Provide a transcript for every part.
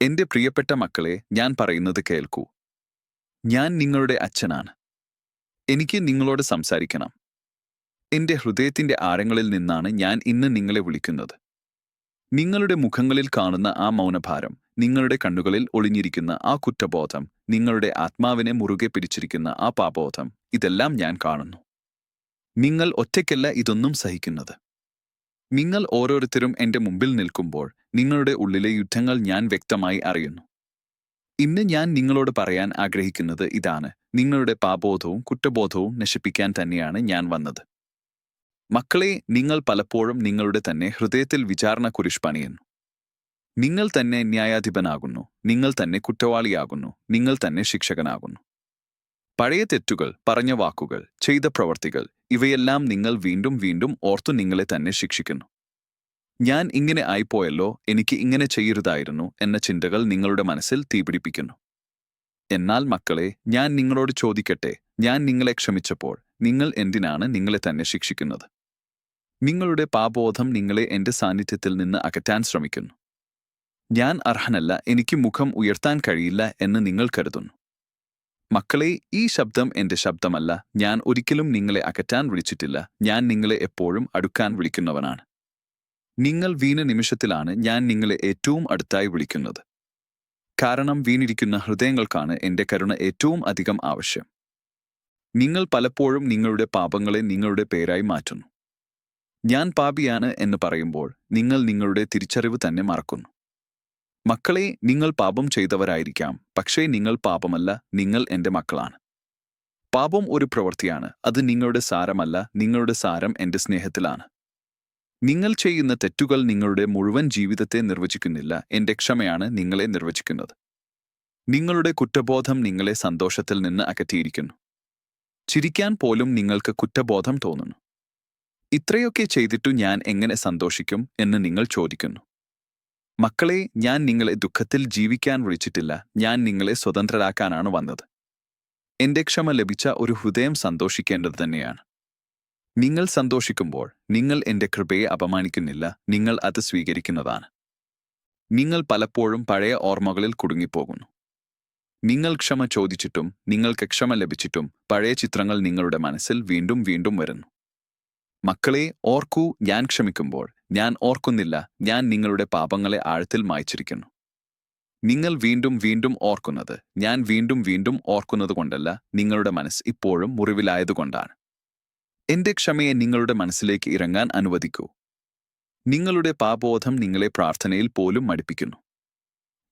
എന്റെ പ്രിയപ്പെട്ട മക്കളെ ഞാൻ പറയുന്നത് കേൾക്കൂ. ഞാൻ നിങ്ങളുടെ അച്ഛനാണ്. എനിക്ക് നിങ്ങളോട് സംസാരിക്കണം. എന്റെ ഹൃദയത്തിന്റെ ആരങ്ങളിൽ നിന്നാണ് ഞാൻ ഇന്ന് നിങ്ങളെ വിളിക്കുന്നത്. നിങ്ങളുടെ മുഖങ്ങളിൽ കാണുന്ന ആ മൗനഭാരം നിങ്ങളുടെ കണ്ണുകളിൽ ഒളിഞ്ഞിരിക്കുന്ന ആ കുറ്റബോധം നിങ്ങളുടെ ആത്മാവിനെ മുറുകെ പിടിച്ചിരിക്കുന്ന ആ പാപബോധം ഇതെല്ലാം ഞാൻ കാണുന്നു. നിങ്ങൾ ഒറ്റയ്ക്കല്ല ഇതൊന്നും സഹിക്കുന്നത്. നിങ്ങൾ ഓരോരുത്തരും എന്റെ മുമ്പിൽ നിൽക്കുമ്പോൾ നിങ്ങളുടെ ഉള്ളിലെ യുദ്ധങ്ങൾ ഞാൻ വ്യക്തമായി അറിയുന്നു. ഇന്ന് ഞാൻ നിങ്ങളോട് പറയാൻ ആഗ്രഹിക്കുന്നത് ഇതാണ്. നിങ്ങളുടെ പാപബോധവും കുറ്റബോധവും നശിപ്പിക്കാൻ തന്നെയാണ് ഞാൻ വന്നത്. മക്കളെ നിങ്ങൾ പലപ്പോഴും നിങ്ങളുടെ തന്നെ ഹൃദയത്തിൽ വിചാരണ കുരിശ് പണിയുന്നു. നിങ്ങൾ തന്നെ ന്യായാധിപനാകുന്നു. നിങ്ങൾ തന്നെ കുറ്റവാളിയാകുന്നു. നിങ്ങൾ തന്നെ ശിക്ഷകനാകുന്നു. പഴയ തെറ്റുകൾ പറഞ്ഞ വാക്കുകൾ ചെയ്ത പ്രവർത്തികൾ ഇവയെല്ലാം നിങ്ങൾ വീണ്ടും വീണ്ടും ഓർത്തു നിങ്ങളെ തന്നെ ശിക്ഷിക്കുന്നു. ഞാൻ ഇങ്ങനെ ആയിപ്പോയല്ലോ എനിക്ക് ഇങ്ങനെ ചെയ്യരുതായിരുന്നു എന്ന ചിന്തകൾ നിങ്ങളുടെ മനസ്സിൽ തീപിടിപ്പിക്കുന്നു. എന്നാൽ മക്കളെ ഞാൻ നിങ്ങളോട് ചോദിക്കട്ടെ ഞാൻ നിങ്ങളെ ക്ഷമിച്ചപ്പോൾ നിങ്ങൾ എന്തിനാണ് നിങ്ങളെ തന്നെ ശിക്ഷിക്കുന്നത്? നിങ്ങളുടെ പാപബോധം നിങ്ങളെ എന്റെ സാന്നിധ്യത്തിൽ നിന്ന് അകറ്റാൻ ശ്രമിക്കുന്നു. ഞാൻ അർഹനല്ല എനിക്ക് മുഖം ഉയർത്താൻ കഴിയില്ല എന്ന് നിങ്ങൾ കരുതുന്നു. മക്കളെ ഈ ശബ്ദം എന്റെ ശബ്ദമല്ല ഞാൻ ഒരിക്കലും നിങ്ങളെ അകറ്റാൻ വിളിച്ചിട്ടില്ല ഞാൻ നിങ്ങളെ എപ്പോഴും അടുക്കാൻ വിളിക്കുന്നവനാണ്. നിങ്ങൾ വീണ നിമിഷത്തിലാണ് ഞാൻ നിങ്ങളെ ഏറ്റവും അടുത്തായി വിളിക്കുന്നത്. കാരണം വീണിരിക്കുന്ന ഹൃദയങ്ങൾക്കാണ് എന്റെ കരുണ ഏറ്റവും അധികം ആവശ്യം. നിങ്ങൾ പലപ്പോഴും നിങ്ങളുടെ പാപങ്ങളെ നിങ്ങളുടെ പേരായി മാറ്റുന്നു. ഞാൻ പാപിയാണ് എന്ന് പറയുമ്പോൾ നിങ്ങൾ നിങ്ങളുടെ തിരിച്ചറിവ് തന്നെ മറക്കുന്നു. മക്കളെ നിങ്ങൾ പാപം ചെയ്തവരായിരിക്കാം പക്ഷേ നിങ്ങൾ പാപമല്ല നിങ്ങൾ എന്റെ മക്കളാണ്. പാപം ഒരു പ്രവൃത്തിയാണ് അത് നിങ്ങളുടെ സാരമല്ല നിങ്ങളുടെ സാരം എന്റെ സ്നേഹത്തിലാണ്. നിങ്ങൾ ചെയ്യുന്ന തെറ്റുകൾ നിങ്ങളുടെ മുഴുവൻ ജീവിതത്തെ നിർവചിക്കുന്നില്ല. എന്റെ ക്ഷമയാണ് നിങ്ങളെ നിർവചിക്കുന്നത്. നിങ്ങളുടെ കുറ്റബോധം നിങ്ങളെ സന്തോഷത്തിൽ നിന്ന് അകറ്റിയിരിക്കുന്നു. ചിരിക്കാൻ പോലും നിങ്ങൾക്ക് കുറ്റബോധം തോന്നുന്നു. ഇത്രയൊക്കെ ചെയ്തിട്ടു ഞാൻ എങ്ങനെ സന്തോഷിക്കും എന്ന് നിങ്ങൾ ചോദിക്കുന്നു. മക്കളെ ഞാൻ നിങ്ങളെ ദുഃഖത്തിൽ ജീവിക്കാൻ വിളിച്ചിട്ടില്ല. ഞാൻ നിങ്ങളെ സ്വതന്ത്രരാക്കാനാണ് വന്നത്. എന്റെ ക്ഷമ ലഭിച്ച ഒരു ഹൃദയം സന്തോഷിക്കേണ്ടത് തന്നെയാണ്. നിങ്ങൾ സന്തോഷിക്കുമ്പോൾ നിങ്ങൾ എന്റെ കൃപയെ അപമാനിക്കുന്നില്ല നിങ്ങൾ അത് സ്വീകരിക്കുന്നതാണ്. നിങ്ങൾ പലപ്പോഴും പഴയ ഓർമ്മകളിൽ കുടുങ്ങിപ്പോകുന്നു. നിങ്ങൾ ക്ഷമ ചോദിച്ചിട്ടും നിങ്ങൾക്ക് ക്ഷമ ലഭിച്ചിട്ടും പഴയ ചിത്രങ്ങൾ നിങ്ങളുടെ മനസ്സിൽ വീണ്ടും വീണ്ടും വരുന്നു. മക്കളെ ഓർക്കൂ ഞാൻ ക്ഷമിക്കുമ്പോൾ ഞാൻ ഓർക്കുന്നില്ല ഞാൻ നിങ്ങളുടെ പാപങ്ങളെ ആഴത്തിൽ മായ്ച്ചിരിക്കുന്നു. നിങ്ങൾ വീണ്ടും വീണ്ടും ഓർക്കുന്നത് ഞാൻ വീണ്ടും വീണ്ടും ഓർക്കുന്നതുകൊണ്ടല്ല നിങ്ങളുടെ മനസ്സ് ഇപ്പോഴും മുറിവിലായതുകൊണ്ടാണ്. എന്റെ ക്ഷമയെ നിങ്ങളുടെ മനസ്സിലേക്ക് ഇറങ്ങാൻ അനുവദിക്കൂ. നിങ്ങളുടെ പാപബോധം നിങ്ങളെ പ്രാർത്ഥനയിൽ പോലും മടിപ്പിക്കുന്നു.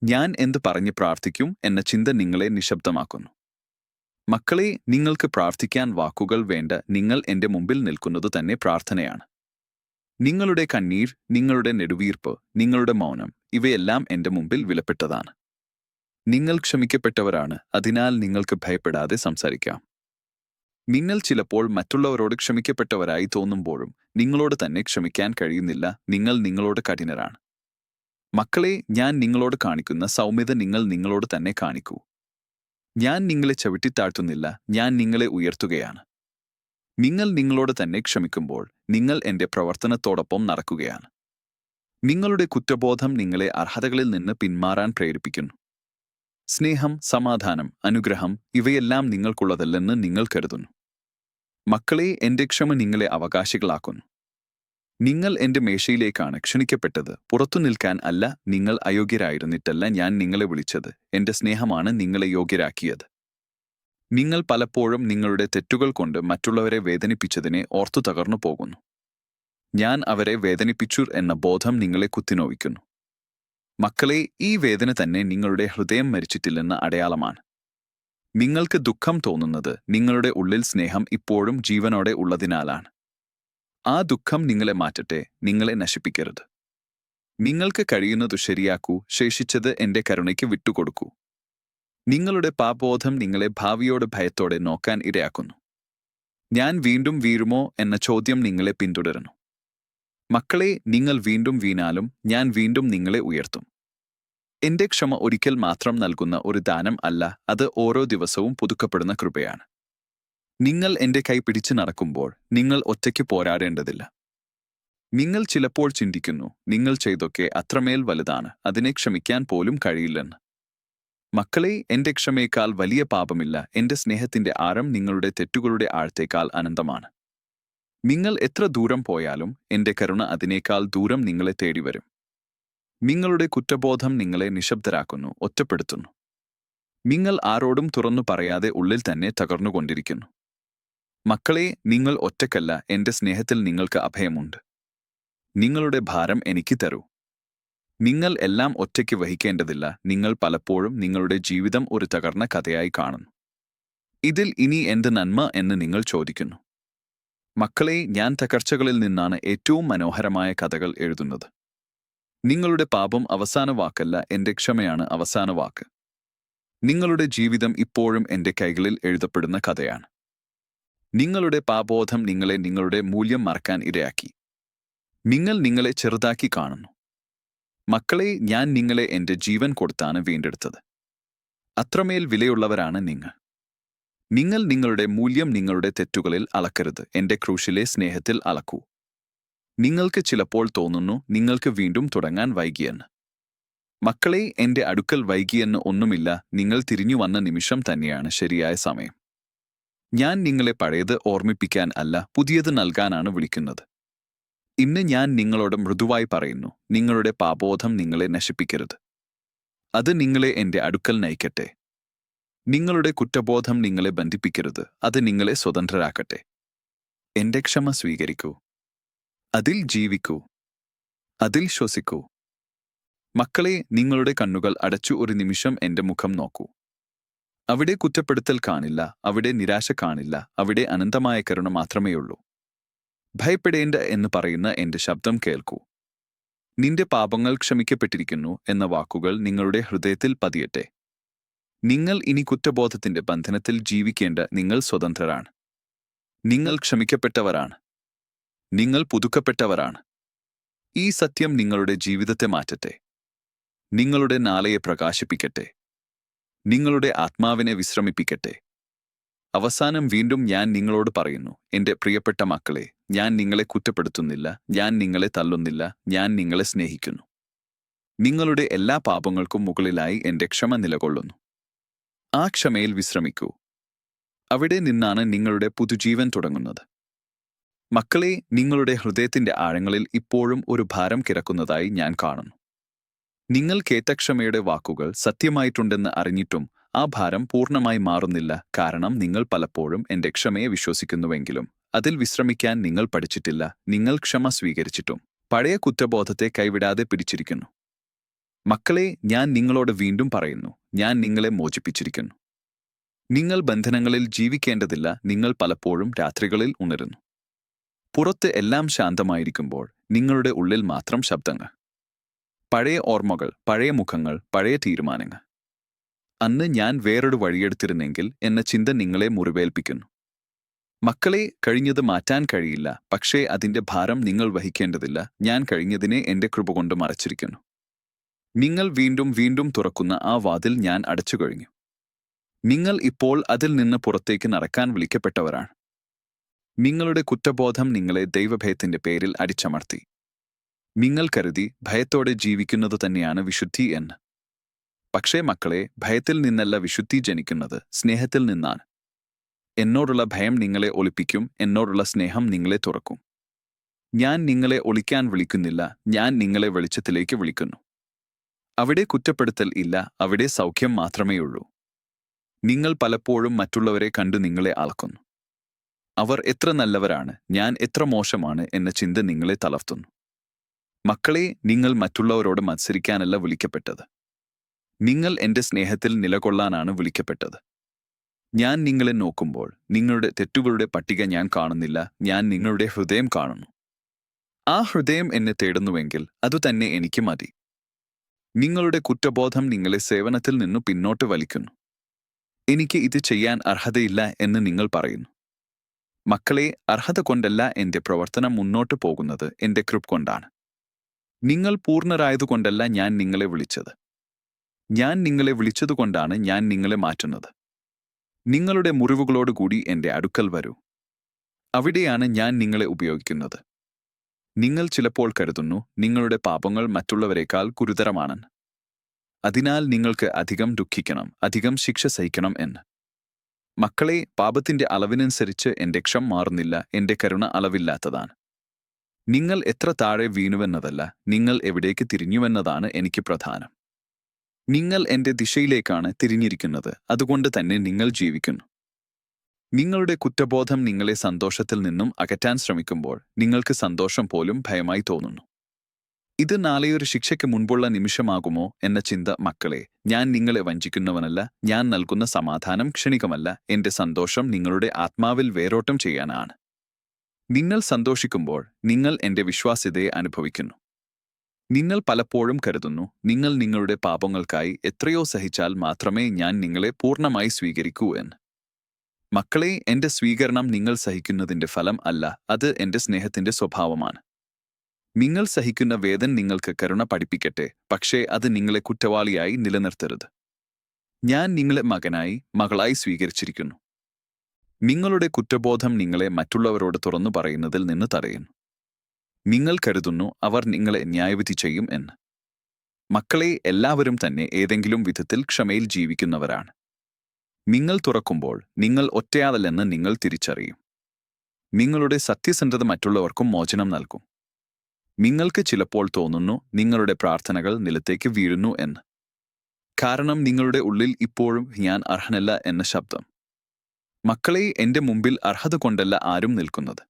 ഞാൻ എന്ത് പറഞ്ഞ് പ്രാർത്ഥിക്കും എന്ന ചിന്ത നിങ്ങളെ നിശബ്ദമാക്കുന്നു. മക്കളെ നിങ്ങൾക്ക് പ്രാർത്ഥിക്കാൻ വാക്കുകൾ വേണ്ട നിങ്ങൾ എന്റെ മുമ്പിൽ നിൽക്കുന്നത് തന്നെ പ്രാർത്ഥനയാണ്. നിങ്ങളുടെ കണ്ണീർ നിങ്ങളുടെ നെടുവീർപ്പ് നിങ്ങളുടെ മൗനം ഇവയെല്ലാം എന്റെ മുമ്പിൽ വിലപ്പെട്ടതാണ്. നിങ്ങൾ ക്ഷമിക്കപ്പെട്ടവരാണ് അതിനാൽ നിങ്ങൾക്ക് ഭയപ്പെടാതെ സംസാരിക്കാം. നിങ്ങൾ ചിലപ്പോൾ മറ്റുള്ളവരോട് ക്ഷമിക്കപ്പെട്ടവരായി തോന്നുമ്പോഴും നിങ്ങളോട് തന്നെ ക്ഷമിക്കാൻ കഴിയുന്നില്ല. നിങ്ങൾ നിങ്ങളോട് കഠിനരാണ്. മക്കളെ ഞാൻ നിങ്ങളോട് കാണിക്കുന്ന സൗമ്യത നിങ്ങൾ നിങ്ങളോട് തന്നെ കാണിക്കൂ. ഞാൻ നിങ്ങളെ ചവിട്ടിത്താഴ്ത്തുന്നില്ല ഞാൻ നിങ്ങളെ ഉയർത്തുകയാണ്. നിങ്ങൾ നിങ്ങളോട് തന്നെ ക്ഷമിക്കുമ്പോൾ നിങ്ങൾ എന്റെ പ്രവർത്തനത്തോടൊപ്പം നടക്കുകയാണ്. നിങ്ങളുടെ കുറ്റബോധം നിങ്ങളെ അർഹതകളിൽ നിന്ന് പിന്മാറാൻ പ്രേരിപ്പിക്കുന്നു. സ്നേഹം സമാധാനം അനുഗ്രഹം ഇവയെല്ലാം നിങ്ങൾക്കുള്ളതല്ലെന്ന് നിങ്ങൾ കരുതുന്നു. മക്കളെ എന്റെ ക്ഷമ നിങ്ങളെ അവകാശികളാക്കുന്നു. നിങ്ങൾ എന്റെ മേശയിലേക്കാണ് ക്ഷണിക്കപ്പെട്ടത്. പുറത്തു നിൽക്കാൻ അല്ല നിങ്ങൾ അയോഗ്യരായിരുന്നിട്ടല്ല ഞാൻ നിങ്ങളെ വിളിച്ചത്. എന്റെ സ്നേഹമാണ് നിങ്ങളെ യോഗ്യരാക്കിയത്. നിങ്ങൾ പലപ്പോഴും നിങ്ങളുടെ തെറ്റുകൾ കൊണ്ട് മറ്റുള്ളവരെ വേദനിപ്പിച്ചതിനെ ഓർത്തു തകർന്നു പോകുന്നു. ഞാൻ അവരെ വേദനിപ്പിച്ചു എന്ന ബോധം നിങ്ങളെ കുത്തിനോവിക്കുന്നു. മക്കളെ ഈ വേദന തന്നെ നിങ്ങളുടെ ഹൃദയം മരിച്ചിട്ടില്ലെന്ന അടയാളമാണ്. നിങ്ങൾക്ക് ദുഃഖം തോന്നുന്നത് നിങ്ങളുടെ ഉള്ളിൽ സ്നേഹം ഇപ്പോഴും ജീവനോടെ ഉള്ളതിനാലാണ്. ആ ദുഃഖം നിങ്ങളെ മാറ്റട്ടെ നിങ്ങളെ നശിപ്പിക്കരുത്. നിങ്ങൾക്ക് കഴിയുന്നതു ശരിയാക്കൂ ശേഷിച്ചത് എന്റെ കരുണയ്ക്ക് വിട്ടുകൊടുക്കൂ. നിങ്ങളുടെ പാപബോധം നിങ്ങളെ ഭാവിയോട് ഭയത്തോടെ നോക്കാൻ ഇരയാക്കുന്നു. ഞാൻ വീണ്ടും വീഴുമോ എന്ന ചോദ്യം നിങ്ങളെ പിന്തുടരുന്നു. മക്കളെ നിങ്ങൾ വീണ്ടും വീണാലും ഞാൻ വീണ്ടും നിങ്ങളെ ഉയർത്തും. എന്റെ ക്ഷമ ഒരിക്കൽ മാത്രം നൽകുന്ന ഒരു ദാനം അല്ല അത് ഓരോ ദിവസവും പുതുക്കപ്പെടുന്ന കൃപയാണ്. നിങ്ങൾ എന്റെ കൈ പിടിച്ചു നടക്കുമ്പോൾ നിങ്ങൾ ഒറ്റയ്ക്ക് പോരാടേണ്ടതില്ല. നിങ്ങൾ ചിലപ്പോൾ ചിന്തിക്കുന്നു നിങ്ങൾ ചെയ്തൊക്കെ അത്രമേൽ വലുതാണ് അതിനെ ക്ഷമിക്കാൻ പോലും കഴിയില്ലെന്ന്. മക്കളെ എന്റെ ക്ഷമയേക്കാൾ വലിയ പാപമില്ല എന്റെ സ്നേഹത്തിന്റെ ആരം നിങ്ങളുടെ തെറ്റുകളുടെ ആഴത്തേക്കാൾ അനന്തമാണ്. നിങ്ങൾ എത്ര ദൂരം പോയാലും എന്റെ കരുണ അതിനേക്കാൾ ദൂരം നിങ്ങളെ തേടിവരും. നിങ്ങളുടെ കുറ്റബോധം നിങ്ങളെ നിശബ്ദരാക്കുന്നു ഒറ്റപ്പെടുത്തുന്നു. നിങ്ങൾ ആരോടും തുറന്നു പറയാതെ ഉള്ളിൽ തന്നെ തകർന്നുകൊണ്ടിരിക്കുന്നു. മക്കളെ നിങ്ങൾ ഒറ്റക്കല്ല എന്റെ സ്നേഹത്തിൽ നിങ്ങൾക്ക് അഭയമുണ്ട്. നിങ്ങളുടെ ഭാരം എനിക്ക് തരൂ. നിങ്ങൾ എല്ലാം ഒറ്റയ്ക്ക് വഹിക്കേണ്ടതില്ല നിങ്ങൾ പലപ്പോഴും നിങ്ങളുടെ ജീവിതം ഒരു തകർന്ന കഥയായി കാണുന്നു. ഇതിൽ ഇനി എന്ത് നന്മ എന്ന് നിങ്ങൾ ചോദിക്കുന്നു. മക്കളെ ഞാൻ തകർച്ചകളിൽ നിന്നാണ് ഏറ്റവും മനോഹരമായ കഥകൾ എഴുതുന്നത്. നിങ്ങളുടെ പാപം അവസാന വാക്കല്ല എന്റെ ക്ഷമയാണ് അവസാന വാക്ക്. നിങ്ങളുടെ ജീവിതം ഇപ്പോഴും എന്റെ കൈകളിൽ എഴുതപ്പെടുന്ന കഥയാണ്. നിങ്ങളുടെ പാപോധം നിങ്ങളെ നിങ്ങളുടെ മൂല്യം മറക്കാൻ ഇരയാക്കി. നിങ്ങൾ നിങ്ങളെ ചെറുതാക്കി കാണുന്നു. മക്കളെ ഞാൻ നിങ്ങളെ എന്റെ ജീവൻ കൊടുത്താണ് വീണ്ടെടുത്തത്. അത്രമേൽ വിലയുള്ളവരാണ് നിങ്ങൾ. നിങ്ങൾ നിങ്ങളുടെ മൂല്യം നിങ്ങളുടെ തെറ്റുകളിൽ അളക്കരുത് എന്റെ ക്രൂശിലെ സ്നേഹത്തിൽ അളക്കൂ. നിങ്ങൾക്ക് ചിലപ്പോൾ തോന്നുന്നു നിങ്ങൾക്ക് വീണ്ടും തുടങ്ങാൻ വൈകിയെന്ന്. മക്കളെ എന്റെ അടുക്കൽ വൈകിയെന്ന് ഒന്നുമില്ല നിങ്ങൾ തിരിഞ്ഞു വന്ന നിമിഷം തന്നെയാണ് ശരിയായ സമയം. ഞാൻ നിങ്ങളെ പഴയത് ഓർമ്മിപ്പിക്കാൻ അല്ല പുതിയത് നൽകാനാണ് വിളിക്കുന്നത്. ഇന്ന് ഞാൻ നിങ്ങളോട് മൃദുവായി പറയുന്നു നിങ്ങളുടെ പാപോധം നിങ്ങളെ നശിപ്പിക്കരുത്. അത് നിങ്ങളെ എന്റെ അടുക്കൽ നയിക്കട്ടെ. നിങ്ങളുടെ കുറ്റബോധം നിങ്ങളെ ബന്ധിപ്പിക്കരുത് അത് നിങ്ങളെ സ്വതന്ത്രരാക്കട്ടെ. എന്റെ ക്ഷമ സ്വീകരിക്കൂ. അതിൽ ജീവിക്കൂ. അതിൽ ശ്വസിക്കൂ. മക്കളെ നിങ്ങളുടെ കണ്ണുകൾ അടച്ചു ഒരു നിമിഷം എന്റെ മുഖം നോക്കൂ. അവിടെ കുറ്റപ്പെടുത്തൽ കാണില്ല അവിടെ നിരാശ കാണില്ല അവിടെ അനന്തമായ കരുണ മാത്രമേയുള്ളൂ ഭയപ്പെടേണ്ട എന്ന് പറയുന്ന എന്റെ ശബ്ദം കേൾക്കൂ. നിന്റെ പാപങ്ങൾ ക്ഷമിക്കപ്പെട്ടിരിക്കുന്നു എന്ന വാക്കുകൾ നിങ്ങളുടെ ഹൃദയത്തിൽ പതിയട്ടെ. നിങ്ങൾ ഇനി കുറ്റബോധത്തിന്റെ ബന്ധനത്തിൽ ജീവിക്കേണ്ട നിങ്ങൾ സ്വതന്ത്രരാണ്. നിങ്ങൾ ക്ഷമിക്കപ്പെട്ടവരാണ്. നിങ്ങൾ പുതുക്കപ്പെട്ടവരാണ്. ഈ സത്യം നിങ്ങളുടെ ജീവിതത്തെ മാറ്റട്ടെ. നിങ്ങളുടെ നാളയെ പ്രകാശിപ്പിക്കട്ടെ. നിങ്ങളുടെ ആത്മാവിനെ വിശ്രമിപ്പിക്കട്ടെ. അവസാനം വീണ്ടും ഞാൻ നിങ്ങളോട് പറയുന്നു എന്റെ പ്രിയപ്പെട്ട മക്കളെ ഞാൻ നിങ്ങളെ കുറ്റപ്പെടുത്തുന്നില്ല ഞാൻ നിങ്ങളെ തള്ളുന്നില്ല ഞാൻ നിങ്ങളെ സ്നേഹിക്കുന്നു. നിങ്ങളുടെ എല്ലാ പാപങ്ങൾക്കും മുകളിലായി എന്റെ ക്ഷമ നിലകൊള്ളുന്നു. ആ ക്ഷമയിൽ വിശ്രമിക്കൂ. അവിടെ നിന്നാണ് നിങ്ങളുടെ പുതുജീവൻ തുടങ്ങുന്നത്. മക്കളെ നിങ്ങളുടെ ഹൃദയത്തിന്റെ ആഴങ്ങളിൽ ഇപ്പോഴും ഒരു ഭാരം കിടക്കുന്നതായി ഞാൻ കാണുന്നു. നിങ്ങൾ കേറ്റക്ഷമയുടെ വാക്കുകൾ സത്യമായിട്ടുണ്ടെന്ന് അറിഞ്ഞിട്ടും ആ ഭാരം പൂർണമായി മാറുന്നില്ല കാരണം നിങ്ങൾ പലപ്പോഴും എന്റെ ക്ഷമയെ വിശ്വസിക്കുന്നുവെങ്കിലും അതിൽ വിശ്രമിക്കാൻ നിങ്ങൾ പഠിച്ചിട്ടില്ല നിങ്ങൾ ക്ഷമ സ്വീകരിച്ചിട്ടും. പഴയ കുറ്റബോധത്തെ കൈവിടാതെ പിടിച്ചിരിക്കുന്നു. മക്കളെ ഞാൻ നിങ്ങളോട് വീണ്ടും പറയുന്നു ഞാൻ നിങ്ങളെ മോചിപ്പിച്ചിരിക്കുന്നു. നിങ്ങൾ ബന്ധനങ്ങളിൽ ജീവിക്കേണ്ടതില്ല നിങ്ങൾ പലപ്പോഴും രാത്രികളിൽ ഉണരുന്നു. പുറത്ത് എല്ലാം ശാന്തമായിരിക്കുമ്പോൾ നിങ്ങളുടെ ഉള്ളിൽ മാത്രം ശബ്ദങ്ങൾ. പഴയ ഓർമ്മകൾ പഴയ മുഖങ്ങൾ പഴയ തീരുമാനങ്ങൾ. അന്ന് ഞാൻ വേറൊരു വഴിയെടുത്തിരുന്നെങ്കിൽ എന്ന ചിന്ത നിങ്ങളെ മുറിവേൽപ്പിക്കുന്നു. മക്കളെ കഴിഞ്ഞത് മാറ്റാൻ കഴിയില്ല പക്ഷേ അതിന്റെ ഭാരം നിങ്ങൾ വഹിക്കേണ്ടതില്ല ഞാൻ കഴിഞ്ഞതിനെ എന്റെ കൃപ കൊണ്ട് മറച്ചിരിക്കുന്നു. നിങ്ങൾ വീണ്ടും വീണ്ടും തുറക്കുന്ന ആ വാതിൽ ഞാൻ അടച്ചു കഴിഞ്ഞു നിങ്ങൾ ഇപ്പോൾ അതിൽ നിന്ന് പുറത്തേക്ക് നടക്കാൻ വിളിക്കപ്പെട്ടവരാണ്. നിങ്ങളുടെ കുറ്റബോധം നിങ്ങളെ ദൈവഭയത്തിന്റെ പേരിൽ അടിച്ചമർത്തി. നിങ്ങൾ കരുതി ഭയത്തോടെ ജീവിക്കുന്നത് തന്നെയാണ് വിശുദ്ധി എന്ന്. പക്ഷേ മക്കളെ ഭയത്തിൽ നിന്നല്ല വിശുദ്ധി ജനിക്കുന്നത് സ്നേഹത്തിൽ നിന്നാണ്. എന്നോടുള്ള ഭയം നിങ്ങളെ ഒളിപ്പിക്കും എന്നോടുള്ള സ്നേഹം നിങ്ങളെ തുറക്കും. ഞാൻ നിങ്ങളെ ഒളിക്കാൻ വിളിക്കുന്നില്ല ഞാൻ നിങ്ങളെ വെളിച്ചത്തിലേക്ക് വിളിക്കുന്നു. അവിടെ കുറ്റപ്പെടുത്തൽ ഇല്ല അവിടെ സൗഖ്യം മാത്രമേയുള്ളൂ. നിങ്ങൾ പലപ്പോഴും മറ്റുള്ളവരെ കണ്ടു നിങ്ങളെ അളക്കുന്നു. അവർ എത്ര നല്ലവരാണ് ഞാൻ എത്ര മോശമാണ് എന്ന ചിന്ത നിങ്ങളെ തളർത്തുന്നു. മക്കളെ നിങ്ങൾ മറ്റുള്ളവരോട് മത്സരിക്കാനല്ല വിളിക്കപ്പെട്ടത്. നിങ്ങൾ എന്റെ സ്നേഹത്തിൽ നിലകൊള്ളാനാണ് വിളിക്കപ്പെട്ടത്. ഞാൻ നിങ്ങളെ നോക്കുമ്പോൾ നിങ്ങളുടെ തെറ്റുകളുടെ പട്ടിക ഞാൻ കാണുന്നില്ല ഞാൻ നിങ്ങളുടെ ഹൃദയം കാണുന്നു. ആ ഹൃദയം എന്നെ തേടുന്നുവെങ്കിൽ അതുതന്നെ എനിക്ക് മതി. നിങ്ങളുടെ കുറ്റബോധം നിങ്ങളെ സേവനത്തിൽ നിന്നു പിന്നോട്ട് വലിക്കുന്നു. എനിക്ക് ഇത് ചെയ്യാൻ അർഹതയില്ല എന്ന് നിങ്ങൾ പറയുന്നു. മക്കളെ അർഹത കൊണ്ടല്ല എന്റെ പ്രവർത്തനം മുന്നോട്ട് പോകുന്നത്. എന്റെ കൃപ് കൊണ്ടാണ്. നിങ്ങൾ പൂർണരായതുകൊണ്ടല്ല ഞാൻ നിങ്ങളെ വിളിച്ചത്. ഞാൻ നിങ്ങളെ വിളിച്ചതുകൊണ്ടാണ് ഞാൻ നിങ്ങളെ മാറ്റുന്നത്. നിങ്ങളുടെ മുറിവുകളോടുകൂടി എന്റെ അടുക്കൽ വരൂ. അവിടെയാണ് ഞാൻ നിങ്ങളെ ഉപയോഗിക്കുന്നത്. നിങ്ങൾ ചിലപ്പോൾ കരുതുന്നു നിങ്ങളുടെ പാപങ്ങൾ മറ്റുള്ളവരെക്കാൾ ഗുരുതരമാണെന്ന്. അതിനാൽ നിങ്ങൾക്ക് അധികം ദുഃഖിക്കണം അധികം ശിക്ഷ സഹിക്കണം എന്ന്. മക്കളെ പാപത്തിന്റെ അളവിനനുസരിച്ച് എന്റെ ക്ഷം മാറുന്നില്ല എന്റെ കരുണ അളവില്ലാത്തതാണ്. നിങ്ങൾ എത്ര താഴെ വീണുവെന്നതല്ല നിങ്ങൾ എവിടേക്ക് തിരിഞ്ഞുവെന്നതാണ് എനിക്ക് പ്രധാനം. നിങ്ങൾ എന്റെ ദിശയിലേക്കാണ് തിരിഞ്ഞിരിക്കുന്നത് അതുകൊണ്ട് തന്നെ നിങ്ങൾ ജീവിക്കുന്നു. നിങ്ങളുടെ കുറ്റബോധം നിങ്ങളെ സന്തോഷത്തിൽ നിന്നും അകറ്റാൻ ശ്രമിക്കുമ്പോൾ നിങ്ങൾക്ക് സന്തോഷം പോലും ഭയമായി തോന്നുന്നു. ഇത് നാളെയൊരു ശിക്ഷയ്ക്ക് മുൻപുള്ള നിമിഷമാകുമോ എന്ന ചിന്ത മക്കളെ ഞാൻ നിങ്ങളെ വഞ്ചിക്കുന്നവനല്ല ഞാൻ നൽകുന്ന സമാധാനം ക്ഷണികമല്ല എന്റെ സന്തോഷം നിങ്ങളുടെ ആത്മാവിൽ വേരോട്ടം ചെയ്യാനാണ്. നിങ്ങൾ സന്തോഷിക്കുമ്പോൾ നിങ്ങൾ എന്റെ വിശ്വാസ്യതയെ അനുഭവിക്കുന്നു. നിങ്ങൾ പലപ്പോഴും കരുതുന്നു നിങ്ങൾ നിങ്ങളുടെ പാപങ്ങൾക്കായി എത്രയോ സഹിച്ചാൽ മാത്രമേ ഞാൻ നിങ്ങളെ പൂർണമായി സ്വീകരിക്കൂ എന്ന്. മക്കളെ എന്റെ സ്വീകരണം നിങ്ങൾ സഹിക്കുന്നതിന്റെ ഫലം അല്ല അത് എന്റെ സ്നേഹത്തിന്റെ സ്വഭാവമാണ്. നിങ്ങൾ സഹിക്കുന്ന വേദൻ നിങ്ങൾക്ക് കരുണ പഠിപ്പിക്കട്ടെ പക്ഷേ അത് നിങ്ങളെ കുറ്റവാളിയായി നിലനിർത്തരുത്. ഞാൻ നിങ്ങളെ മകനായി മകളായി സ്വീകരിച്ചിരിക്കുന്നു. നിങ്ങളുടെ കുറ്റബോധം നിങ്ങളെ മറ്റുള്ളവരോട് തുറന്നു പറയുന്നതിൽ നിന്ന് തടയുന്നു. നിങ്ങൾ കരുതുന്നു അവർ നിങ്ങളെ ന്യായവിധി ചെയ്യും എന്ന്. മക്കളെ എല്ലാവരും തന്നെ ഏതെങ്കിലും വിധത്തിൽ ക്ഷമയിൽ ജീവിക്കുന്നവരാണ്. നിങ്ങൾ തുറക്കുമ്പോൾ നിങ്ങൾ ഒറ്റയാളല്ലെന്ന് നിങ്ങൾ തിരിച്ചറിയും. നിങ്ങളുടെ സത്യസന്ധത മറ്റുള്ളവർക്കും മോചനം നൽകും. നിങ്ങൾക്ക് ചിലപ്പോൾ തോന്നുന്നു നിങ്ങളുടെ പ്രാർത്ഥനകൾ നിലത്തേക്ക് വീഴുന്നു എന്ന്. കാരണം നിങ്ങളുടെ ഉള്ളിൽ ഇപ്പോഴും ഞാൻ അർഹനല്ല എന്ന ശബ്ദം. മക്കളെ എന്റെ മുമ്പിൽ അർഹത കൊണ്ടല്ല ആരും നിൽക്കുന്നത്.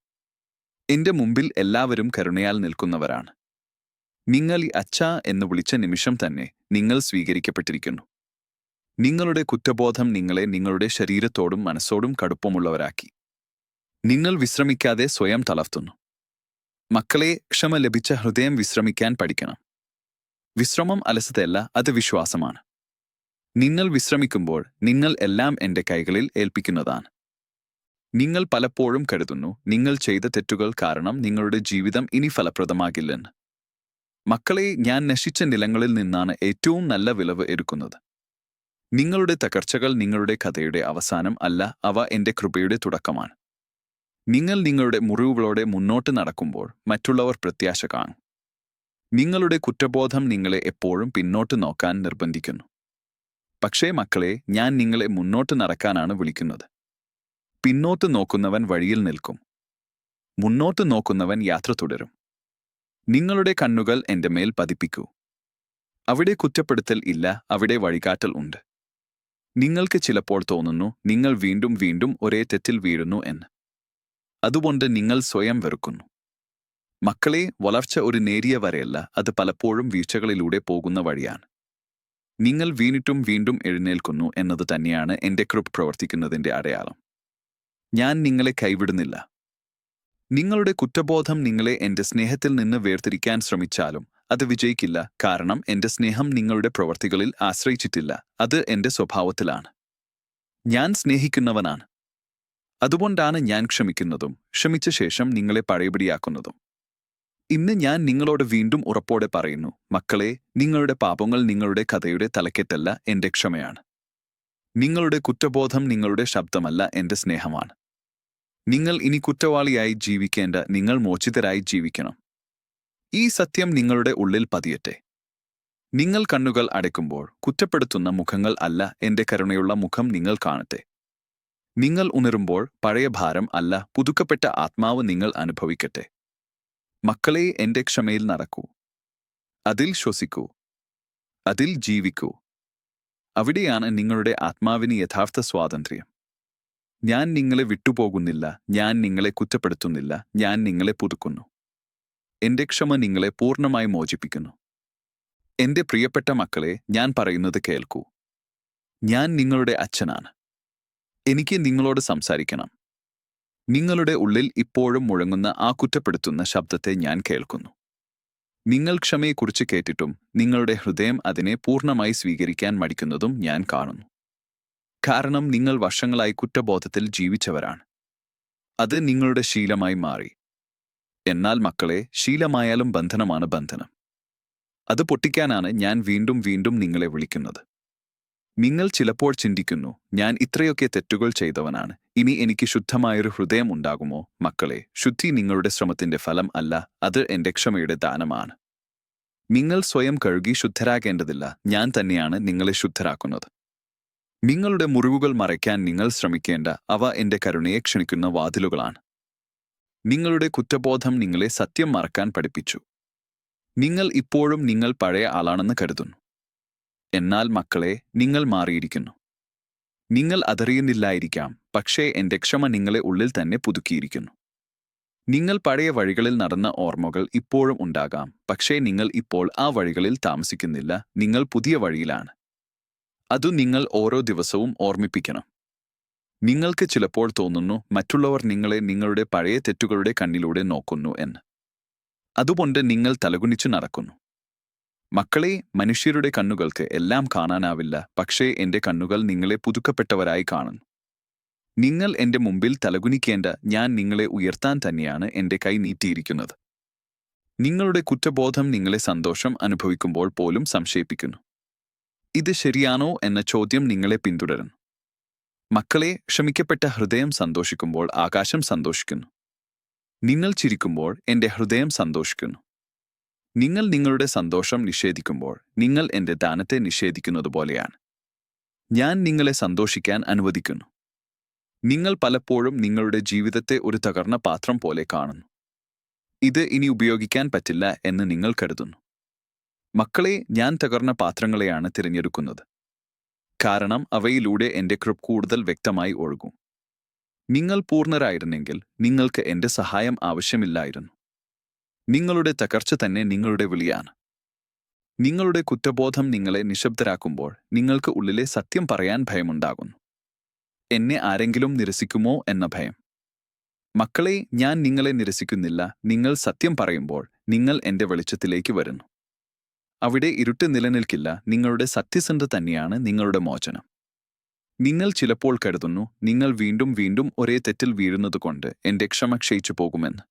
എന്റെ മുമ്പിൽ എല്ലാവരും കരുണയാൽ നിൽക്കുന്നവരാണ്. നിങ്ങൾ ഈ അച്ഛ എന്ന് വിളിച്ച നിമിഷം തന്നെ നിങ്ങൾ സ്വീകരിക്കപ്പെട്ടിരിക്കുന്നു. നിങ്ങളുടെ കുറ്റബോധം നിങ്ങളെ നിങ്ങളുടെ ശരീരത്തോടും മനസ്സോടും കടുപ്പമുള്ളവരാക്കി. നിങ്ങൾ വിശ്രമിക്കാതെ സ്വയം തളർത്തുന്നു. മക്കളെ ക്ഷമ ലഭിച്ച ഹൃദയം വിശ്രമിക്കാൻ പഠിക്കണം. വിശ്രമം അലസതയല്ല അത് വിശ്വാസമാണ്. നിങ്ങൾ വിശ്രമിക്കുമ്പോൾ നിങ്ങൾ എല്ലാം എന്റെ കൈകളിൽ ഏൽപ്പിക്കുന്നതാണ്. നിങ്ങൾ പലപ്പോഴും കരുതുന്നു നിങ്ങൾ ചെയ്ത തെറ്റുകൾ കാരണം നിങ്ങളുടെ ജീവിതം ഇനി ഫലപ്രദമാകില്ലെന്ന്. മക്കളെ ഞാൻ നശിച്ച നിലങ്ങളിൽ നിന്നാണ് ഏറ്റവും നല്ല വിളവ് എടുക്കുന്നത്. നിങ്ങളുടെ തകർച്ചകൾ നിങ്ങളുടെ കഥയുടെ അവസാനം അല്ല അവ എന്റെ കൃപയുടെ തുടക്കമാണ്. നിങ്ങൾ നിങ്ങളുടെ മുറിവുകളോടെ മുന്നോട്ട് നടക്കുമ്പോൾ മറ്റുള്ളവർ പ്രത്യാശ കാണും. നിങ്ങളുടെ കുറ്റബോധം നിങ്ങളെ എപ്പോഴും പിന്നോട്ട് നോക്കാൻ നിർബന്ധിക്കുന്നു. പക്ഷേ മക്കളെ ഞാൻ നിങ്ങളെ മുന്നോട്ട് നടക്കാനാണ് വിളിക്കുന്നത്. പിന്നോട്ട് നോക്കുന്നവൻ വഴിയിൽ നിൽക്കും. മുന്നോട്ട് നോക്കുന്നവൻ യാത്ര തുടരും. നിങ്ങളുടെ കണ്ണുകൾ എന്റെ മേൽ പതിപ്പിക്കൂ. അവിടെ കുറ്റപ്പെടുത്തൽ ഇല്ല അവിടെ വഴികാട്ടൽ ഉണ്ട്. നിങ്ങൾക്ക് ചിലപ്പോൾ തോന്നുന്നു നിങ്ങൾ വീണ്ടും വീണ്ടും ഒരേ തെറ്റിൽ വീഴുന്നു എന്ന്. അതുകൊണ്ട് നിങ്ങൾ സ്വയം വെറുക്കുന്നു. മക്കളെ വളർച്ച ഒരു നേരിയ വരെയല്ല അത് പലപ്പോഴും വീഴ്ചകളിലൂടെ പോകുന്ന വഴിയാണ്. നിങ്ങൾ വീണിട്ടും വീണ്ടും എഴുന്നേൽക്കുന്നു എന്നത് തന്നെയാണ് എന്റെ കൃപ് പ്രവർത്തിക്കുന്നതിന്റെ അടയാളം. ഞാൻ നിങ്ങളെ കൈവിടുന്നില്ല. നിങ്ങളുടെ കുറ്റബോധം നിങ്ങളെ എന്റെ സ്നേഹത്തിൽ നിന്ന് വേർതിരിക്കാൻ ശ്രമിച്ചാലും അത് വിജയിക്കില്ല കാരണം എന്റെ സ്നേഹം നിങ്ങളുടെ പ്രവർത്തികളിൽ ആശ്രയിച്ചിട്ടില്ല അത് എന്റെ സ്വഭാവത്തിലാണ്. ഞാൻ സ്നേഹിക്കുന്നവനാണ്. അതുകൊണ്ടാണ് ഞാൻ ക്ഷമിക്കുന്നതും. ക്ഷമിച്ച ശേഷം നിങ്ങളെ പഴയപടിയാക്കുന്നതും. ഇന്ന് ഞാൻ നിങ്ങളോട് വീണ്ടും ഉറപ്പോടെ പറയുന്നു മക്കളെ നിങ്ങളുടെ പാപങ്ങൾ നിങ്ങളുടെ കഥയുടെ തലക്കെട്ടല്ല എന്റെ ക്ഷമയാണ്. നിങ്ങളുടെ കുറ്റബോധം നിങ്ങളുടെ ശബ്ദമല്ല എന്റെ സ്നേഹമാണ്. നിങ്ങൾ ഇനി കുറ്റവാളിയായി ജീവിക്കേണ്ട നിങ്ങൾ മോചിതരായി ജീവിക്കണം. ഈ സത്യം നിങ്ങളുടെ ഉള്ളിൽ പതിയട്ടെ. നിങ്ങൾ കണ്ണുകൾ അടയ്ക്കുമ്പോൾ കുറ്റപ്പെടുത്തുന്ന മുഖങ്ങൾ അല്ല എന്റെ കരുണയുള്ള മുഖം നിങ്ങൾ കാണട്ടെ. നിങ്ങൾ ഉണരുമ്പോൾ പഴയ ഭാരം അല്ല പുതുക്കപ്പെട്ട ആത്മാവ് നിങ്ങൾ അനുഭവിക്കട്ടെ. മക്കളെ എന്റെ ക്ഷമയിൽ നടക്കൂ. അതിൽ ശ്വസിക്കൂ. അതിൽ ജീവിക്കൂ. അവിടെയാണ് നിങ്ങളുടെ ആത്മാവിന് യഥാർത്ഥ സ്വാതന്ത്ര്യം. ഞാൻ നിങ്ങളെ വിട്ടുപോകുന്നില്ല ഞാൻ നിങ്ങളെ കുറ്റപ്പെടുത്തുന്നില്ല ഞാൻ നിങ്ങളെ പുതുക്കുന്നു. എന്റെ ക്ഷമ നിങ്ങളെ പൂർണമായി മോചിപ്പിക്കുന്നു. എന്റെ പ്രിയപ്പെട്ട മക്കളെ ഞാൻ പറയുന്നത് കേൾക്കൂ. ഞാൻ നിങ്ങളുടെ അച്ഛനാണ്. എനിക്ക് നിങ്ങളോട് സംസാരിക്കണം. നിങ്ങളുടെ ഉള്ളിൽ ഇപ്പോഴും മുഴങ്ങുന്ന ആ കുറ്റപ്പെടുത്തുന്ന ശബ്ദത്തെ ഞാൻ കേൾക്കുന്നു. നിങ്ങൾ ക്ഷമയെക്കുറിച്ച് കേട്ടിട്ടും നിങ്ങളുടെ ഹൃദയം അതിനെ പൂർണമായി സ്വീകരിക്കാൻ മടിക്കുന്നതും ഞാൻ കാണുന്നു. കാരണം നിങ്ങൾ വർഷങ്ങളായി കുറ്റബോധത്തിൽ ജീവിച്ചവരാണ്. അത് നിങ്ങളുടെ ശീലമായി മാറി. എന്നാൽ മക്കളെ ശീലമായാലും ബന്ധനമാണ് ബന്ധനം. അത് പൊട്ടിക്കാനാണ് ഞാൻ വീണ്ടും വീണ്ടും നിങ്ങളെ വിളിക്കുന്നത്. നിങ്ങൾ ചിലപ്പോൾ ചിന്തിക്കുന്നു ഞാൻ ഇത്രയൊക്കെ തെറ്റുകൾ ചെയ്തവനാണ്. ഇനി എനിക്ക് ശുദ്ധമായൊരു ഹൃദയം ഉണ്ടാകുമോ? മക്കളെ ശുദ്ധി നിങ്ങളുടെ ശ്രമത്തിന്റെ ഫലം അല്ല അത് എന്റെ ക്ഷമയുടെ ദാനമാണ്. നിങ്ങൾ സ്വയം കഴുകി ശുദ്ധരാകേണ്ടതില്ല. ഞാൻ തന്നെയാണ് നിങ്ങളെ ശുദ്ധരാക്കുന്നത്. നിങ്ങളുടെ മുറിവുകൾ മറയ്ക്കാൻ നിങ്ങൾ ശ്രമിക്കേണ്ട അവ എന്റെ കരുണയെ ക്ഷണിക്കുന്ന വാതിലുകളാണ്. നിങ്ങളുടെ കുറ്റബോധം നിങ്ങളെ സത്യം മറക്കാൻ പഠിപ്പിച്ചു. നിങ്ങൾ ഇപ്പോഴും നിങ്ങൾ പഴയ ആളാണെന്ന് കരുതുന്നു. എന്നാൽ മക്കളെ നിങ്ങൾ മാറിയിരിക്കുന്നു. നിങ്ങൾ അതറിയുന്നില്ലായിരിക്കാം പക്ഷേ എന്റെ ക്ഷമ നിങ്ങളെ ഉള്ളിൽ തന്നെ പുതുക്കിയിരിക്കുന്നു. നിങ്ങൾ പഴയ വഴികളിൽ നടന്ന ഓർമ്മകൾ ഇപ്പോഴും ഉണ്ടാകാം പക്ഷേ നിങ്ങൾ ഇപ്പോൾ ആ വഴികളിൽ താമസിക്കുന്നില്ല നിങ്ങൾ പുതിയ വഴിയിലാണ്. അതു നിങ്ങൾ ഓരോ ദിവസവും ഓർമ്മിപ്പിക്കണം. നിങ്ങൾക്ക് ചിലപ്പോൾ തോന്നുന്നു മറ്റുള്ളവർ നിങ്ങളെ നിങ്ങളുടെ പഴയ തെറ്റുകളുടെ കണ്ണിലൂടെ നോക്കുന്നു എന്ന്. അതുകൊണ്ട് നിങ്ങൾ തലകുനിച്ചു നടക്കുന്നു. മക്കളെ മനുഷ്യരുടെ കണ്ണുകൾക്ക് എല്ലാം കാണാനാവില്ല പക്ഷേ എന്റെ കണ്ണുകൾ നിങ്ങളെ പുതുക്കപ്പെട്ടവരായി കാണുന്നു. നിങ്ങൾ എന്റെ മുമ്പിൽ തലകുനിക്കേണ്ട ഞാൻ നിങ്ങളെ ഉയർത്താൻ തന്നെയാണ് എന്റെ കൈ നീട്ടിയിരിക്കുന്നത്. നിങ്ങളുടെ കുറ്റബോധം നിങ്ങളെ സന്തോഷം അനുഭവിക്കുമ്പോൾ പോലും സംശയിപ്പിക്കുന്നു. ഇത് ശരിയാണോ എന്ന ചോദ്യം നിങ്ങളെ പിന്തുടരുന്നു. മക്കളെ ക്ഷമിക്കപ്പെട്ട ഹൃദയം സന്തോഷിക്കുമ്പോൾ ആകാശം സന്തോഷിക്കുന്നു. നിങ്ങൾ ചിരിക്കുമ്പോൾ എന്റെ ഹൃദയം സന്തോഷിക്കുന്നു. നിങ്ങൾ നിങ്ങളുടെ സന്തോഷം നിഷേധിക്കുമ്പോൾ നിങ്ങൾ എന്റെ ദാനത്തെ നിഷേധിക്കുന്നതുപോലെയാണ് ഞാൻ നിങ്ങളെ സന്തോഷിക്കാൻ അനുവദിക്കുന്നു. നിങ്ങൾ പലപ്പോഴും നിങ്ങളുടെ ജീവിതത്തെ ഒരു തകർന്ന പാത്രം പോലെ കാണുന്നു. ഇത് ഇനി ഉപയോഗിക്കാൻ പറ്റില്ല എന്ന് നിങ്ങൾ കരുതുന്നു. മക്കളെ ഞാൻ തകർന്ന പാത്രങ്ങളെയാണ് തിരഞ്ഞെടുക്കുന്നത്. കാരണം അവയിലൂടെ എന്റെ കൃപ് കൂടുതൽ വ്യക്തമായി ഒഴുകും. നിങ്ങൾ പൂർണരായിരുന്നെങ്കിൽ നിങ്ങൾക്ക് എന്റെ സഹായം ആവശ്യമില്ലായിരുന്നു. നിങ്ങളുടെ തകർച്ച തന്നെ നിങ്ങളുടെ വിളിയാണ്. നിങ്ങളുടെ കുറ്റബോധം നിങ്ങളെ നിശബ്ദരാക്കുമ്പോൾ നിങ്ങൾക്ക് ഉള്ളിലെ സത്യം പറയാൻ ഭയമുണ്ടാകുന്നു. എന്നെ ആരെങ്കിലും നിരസിക്കുമോ എന്ന ഭയം. മക്കളെ ഞാൻ നിങ്ങളെ നിരസിക്കുന്നില്ല. നിങ്ങൾ സത്യം പറയുമ്പോൾ നിങ്ങൾ എന്റെ വെളിച്ചത്തിലേക്ക് വരുന്നു. അവിടെ ഇരുട്ട് നിലനിൽക്കില്ല. നിങ്ങളുടെ സത്യസന്ധ തന്നെയാണ് നിങ്ങളുടെ മോചനം. നിങ്ങൾ ചിലപ്പോൾ കരുതുന്നു നിങ്ങൾ വീണ്ടും വീണ്ടും ഒരേ തെറ്റിൽ വീഴുന്നതുകൊണ്ട് എന്റെ ക്ഷമ ക്ഷയിച്ചു പോകുമെന്ന്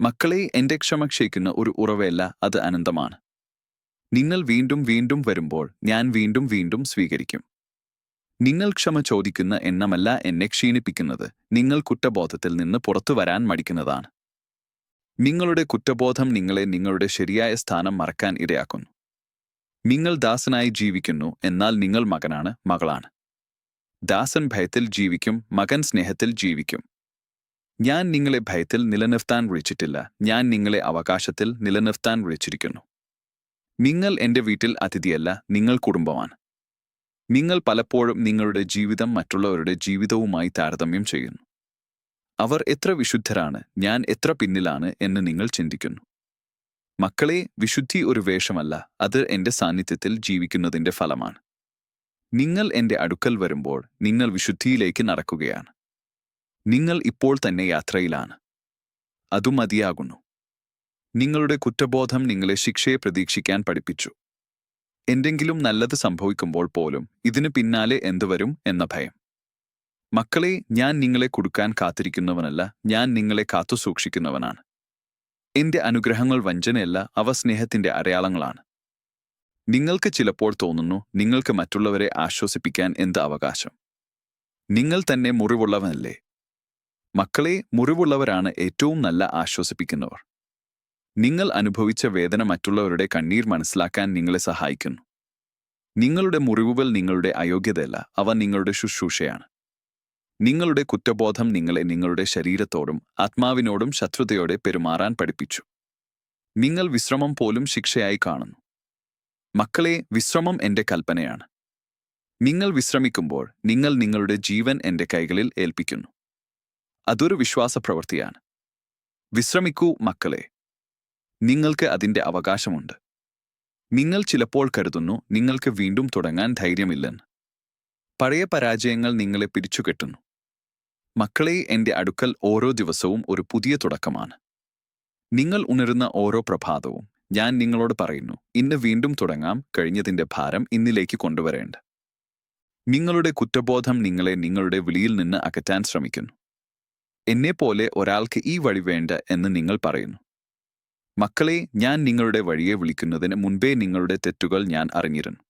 മക്കളെ എന്റെ ക്ഷമ ക്ഷയിക്കുന്ന ഒരു ഉറവയല്ല അത് അനന്തമാണ്. നിങ്ങൾ വീണ്ടും വീണ്ടും വരുമ്പോൾ ഞാൻ വീണ്ടും വീണ്ടും സ്വീകരിക്കും. നിങ്ങൾ ക്ഷമ ചോദിക്കുന്ന എണ്ണമല്ല എന്നെ ക്ഷീണിപ്പിക്കുന്നത് നിങ്ങൾ കുറ്റബോധത്തിൽ നിന്ന് പുറത്തു വരാൻ മടിക്കുന്നതാണ്. നിങ്ങളുടെ കുറ്റബോധം നിങ്ങളെ നിങ്ങളുടെ ശരിയായ സ്ഥാനം മറക്കാൻ ഇടയാക്കുന്നു നിങ്ങൾ ദാസനായി ജീവിക്കുന്നു എന്നാൽ നിങ്ങൾ മകനാണ് മകളാണ്. ദാസൻ ഭയത്തിൽ ജീവിക്കും മകൻ സ്നേഹത്തിൽ ജീവിക്കും. ഞാൻ നിങ്ങളെ ഭയത്തിൽ നിലനിർത്താൻ വിളിച്ചിട്ടില്ല. ഞാൻ നിങ്ങളെ അവകാശത്തിൽ നിലനിർത്താൻ വിളിച്ചിരിക്കുന്നു. നിങ്ങൾ എന്റെ വീട്ടിൽ അതിഥിയല്ല നിങ്ങൾ കുടുംബമാണ്. നിങ്ങൾ പലപ്പോഴും നിങ്ങളുടെ ജീവിതം മറ്റുള്ളവരുടെ ജീവിതവുമായി താരതമ്യം ചെയ്യുന്നു. അവർ എത്ര വിശുദ്ധരാണ് ഞാൻ എത്ര പിന്നിലാണ് എന്ന് നിങ്ങൾ ചിന്തിക്കുന്നു. മക്കളെ വിശുദ്ധി ഒരു വേഷമല്ല അത് എന്റെ സാന്നിധ്യത്തിൽ ജീവിക്കുന്നതിന്റെ ഫലമാണ്. നിങ്ങൾ എന്റെ അടുക്കൽ വരുമ്പോൾ നിങ്ങൾ വിശുദ്ധിയിലേക്ക് നടക്കുകയാണ്. നിങ്ങൾ ഇപ്പോൾ തന്നെ യാത്രയിലാണ്. അതു മതിയാകുന്നു. നിങ്ങളുടെ കുറ്റബോധം നിങ്ങളെ ശിക്ഷയെ പ്രതീക്ഷിക്കാൻ പഠിപ്പിച്ചു. എന്തെങ്കിലും നല്ലത് സംഭവിക്കുമ്പോൾ പോലും ഇതിനു പിന്നാലെ എന്തുവരും എന്ന ഭയം. മക്കളെ ഞാൻ നിങ്ങളെ കൊടുക്കാൻ കാത്തിരിക്കുന്നവനല്ല ഞാൻ നിങ്ങളെ കാത്തുസൂക്ഷിക്കുന്നവനാണ് എന്റെ അനുഗ്രഹങ്ങൾ വഞ്ചനയല്ല അവ സ്നേഹത്തിന്റെ അടയാളങ്ങളാണ്. നിങ്ങൾക്ക് ചിലപ്പോൾ തോന്നുന്നു നിങ്ങൾക്ക് മറ്റുള്ളവരെ ആശ്വസിപ്പിക്കാൻ എന്ത് അവകാശം. നിങ്ങൾ തന്നെ മുറിവുള്ളവനല്ലേ മക്കളെ മുറിവുള്ളവരാണ് ഏറ്റവും നല്ല ആശ്വസിപ്പിക്കുന്നവർ. നിങ്ങൾ അനുഭവിച്ച വേദന മറ്റുള്ളവരുടെ കണ്ണീർ മനസ്സിലാക്കാൻ നിങ്ങളെ സഹായിക്കുന്നു. നിങ്ങളുടെ മുറിവുകൾ നിങ്ങളുടെ അയോഗ്യതയല്ല അവ നിങ്ങളുടെ ശുശ്രൂഷയാണ്. നിങ്ങളുടെ കുറ്റബോധം നിങ്ങളെ നിങ്ങളുടെ ശരീരത്തോടും ആത്മാവിനോടും ശത്രുതയോടെ പെരുമാറാൻ പഠിപ്പിച്ചു. നിങ്ങൾ വിശ്രമം പോലും ശിക്ഷയായി കാണുന്നു. മക്കളെ വിശ്രമം എന്റെ കൽപ്പനയാണ്. നിങ്ങൾ വിശ്രമിക്കുമ്പോൾ നിങ്ങൾ നിങ്ങളുടെ ജീവൻ എന്റെ കൈകളിൽ ഏൽപ്പിക്കുന്നു. അതൊരു വിശ്വാസപ്രവൃത്തിയാണ്. വിശ്രമിക്കൂ മക്കളെ. നിങ്ങൾക്ക് അതിന്റെ അവകാശമുണ്ട്. നിങ്ങൾ ചിലപ്പോൾ കരുതുന്നു നിങ്ങൾക്ക് വീണ്ടും തുടങ്ങാൻ ധൈര്യമില്ലെന്ന്. പഴയ പരാജയങ്ങൾ നിങ്ങളെ പിരിച്ചുകെട്ടുന്നു. മക്കളെ എന്റെ അടുക്കൽ ഓരോ ദിവസവും ഒരു പുതിയ തുടക്കമാണ്. നിങ്ങൾ ഉണരുന്ന ഓരോ പ്രഭാതവും ഞാൻ നിങ്ങളോട് പറയുന്നു ഇന്ന് വീണ്ടും തുടങ്ങാം കഴിഞ്ഞതിന്റെ ഭാരം ഇന്നിലേക്ക് കൊണ്ടുവരേണ്ട. നിങ്ങളുടെ കുറ്റബോധം നിങ്ങളെ നിങ്ങളുടെ വിളിയിൽ നിന്ന് അകറ്റാൻ ശ്രമിക്കുന്നു. എന്നെപ്പോലെ ഒരാൾക്ക് ഈ വഴി വേണ്ട എന്ന് നിങ്ങൾ പറയുന്നു. മക്കളെ ഞാൻ നിങ്ങളുടെ വഴിയെ വിളിക്കുന്നതിന് മുൻപേ നിങ്ങളുടെ തെറ്റുകൾ ഞാൻ അറിഞ്ഞിരുന്നു.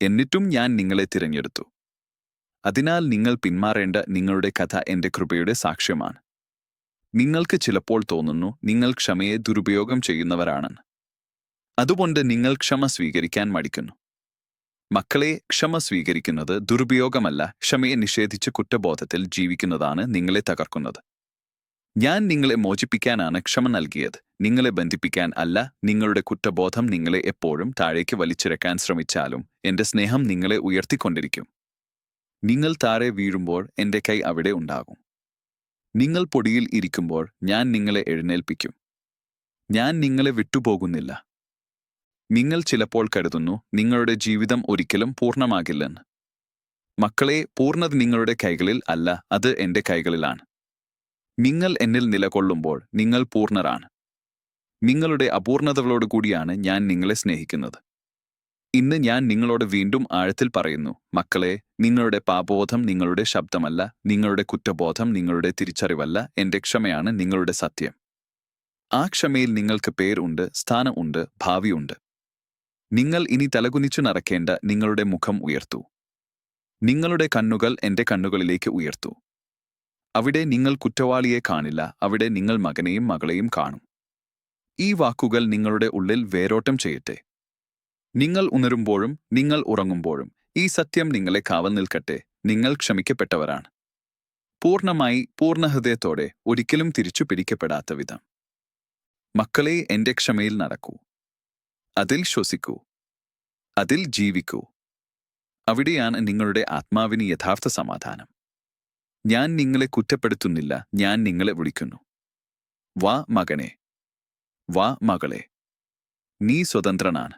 എന്നിട്ടും ഞാൻ നിങ്ങളെ തിരഞ്ഞെടുത്തു. അതിനാൽ നിങ്ങൾ പിന്മാറേണ്ട നിങ്ങളുടെ കഥ എന്റെ കൃപയുടെ സാക്ഷ്യമാണ്. നിങ്ങൾക്ക് ചിലപ്പോൾ തോന്നുന്നു നിങ്ങൾ ക്ഷമയെ ദുരുപയോഗം ചെയ്യുന്നവരാണെന്ന്. അതുകൊണ്ട് നിങ്ങൾ ക്ഷമ സ്വീകരിക്കാൻ മടിക്കുന്നു. മക്കളെ ക്ഷമ സ്വീകരിക്കുന്നത് ദുരുപയോഗമല്ല. ക്ഷമയെ നിഷേധിച്ച് കുറ്റബോധത്തിൽ ജീവിക്കുന്നതാണ് നിങ്ങളെ തകർക്കുന്നത്. ഞാൻ നിങ്ങളെ മോചിപ്പിക്കാനാണ് ക്ഷമ നൽകിയത്. നിങ്ങളെ ബന്ധിപ്പിക്കാൻ അല്ല നിങ്ങളുടെ കുറ്റബോധം നിങ്ങളെ എപ്പോഴും താഴേക്ക് വലിച്ചിറക്കാൻ ശ്രമിച്ചാലും എന്റെ സ്നേഹം നിങ്ങളെ ഉയർത്തിക്കൊണ്ടിരിക്കും. നിങ്ങൾ താഴെ വീഴുമ്പോൾ എന്റെ കൈ അവിടെ ഉണ്ടാകും. നിങ്ങൾ പൊടിയിൽ ഇരിക്കുമ്പോൾ ഞാൻ നിങ്ങളെ എഴുന്നേൽപ്പിക്കും. ഞാൻ നിങ്ങളെ വിട്ടുപോകുന്നില്ല. നിങ്ങൾ ചിലപ്പോൾ കരുതുന്നു നിങ്ങളുടെ ജീവിതം ഒരിക്കലും പൂർണമാകില്ലെന്ന്. മക്കളെ പൂർണത നിങ്ങളുടെ കൈകളിൽ അല്ല അത് എന്റെ കൈകളിലാണ്. നിങ്ങൾ എന്നിൽ നിലകൊള്ളുമ്പോൾ നിങ്ങൾ പൂർണരാണ്. നിങ്ങളുടെ അപൂർണതകളോട് കൂടിയാണ് ഞാൻ നിങ്ങളെ സ്നേഹിക്കുന്നത്. ഇന്ന് ഞാൻ നിങ്ങളോട് വീണ്ടും ആഴത്തിൽ പറയുന്നു മക്കളെ നിങ്ങളുടെ പാപബോധം നിങ്ങളുടെ ശബ്ദമല്ല നിങ്ങളുടെ കുറ്റബോധം നിങ്ങളുടെ തിരിച്ചറിവല്ല എന്റെ ക്ഷമയാണ് നിങ്ങളുടെ സത്യം. ആ ക്ഷമയിൽ നിങ്ങൾക്ക് പേരുണ്ട് സ്ഥാനമുണ്ട് ഭാവിയുണ്ട് നിങ്ങൾ ഇനി തലകുനിച്ചു നടക്കേണ്ട നിങ്ങളുടെ മുഖം ഉയർത്തു. നിങ്ങളുടെ കണ്ണുകൾ എന്റെ കണ്ണുകളിലേക്ക് ഉയർത്തു. അവിടെ നിങ്ങൾ കുറ്റവാളിയെ കാണില്ല അവിടെ നിങ്ങൾ മകനെയും മകളെയും കാണും. ഈ വാക്കുകൾ നിങ്ങളുടെ ഉള്ളിൽ വേരോട്ടം ചെയ്യട്ടെ. നിങ്ങൾ ഉണരുമ്പോഴും നിങ്ങൾ ഉറങ്ങുമ്പോഴും ഈ സത്യം നിങ്ങളെ കാവൽ നിൽക്കട്ടെ നിങ്ങൾ ക്ഷമിക്കപ്പെട്ടവരാണ്. പൂർണമായി പൂർണഹൃദയത്തോടെ ഒരിക്കലും തിരിച്ചു പിടിക്കപ്പെടാത്ത വിധം മക്കളെ എന്റെ ക്ഷമയിൽ നടക്കൂ. അതിൽ ശ്വസിക്കൂ. അതിൽ ജീവിക്കൂ. അവിടെയാണ് നിങ്ങളുടെ ആത്മാവിന് യഥാർത്ഥ സമാധാനം. ഞാൻ നിങ്ങളെ കുറ്റപ്പെടുത്തുന്നില്ല ഞാൻ നിങ്ങളെ വിളിക്കുന്നു. വാ മകനെ. വാ മകളെ. നീ സ്വതന്ത്രനാണ്.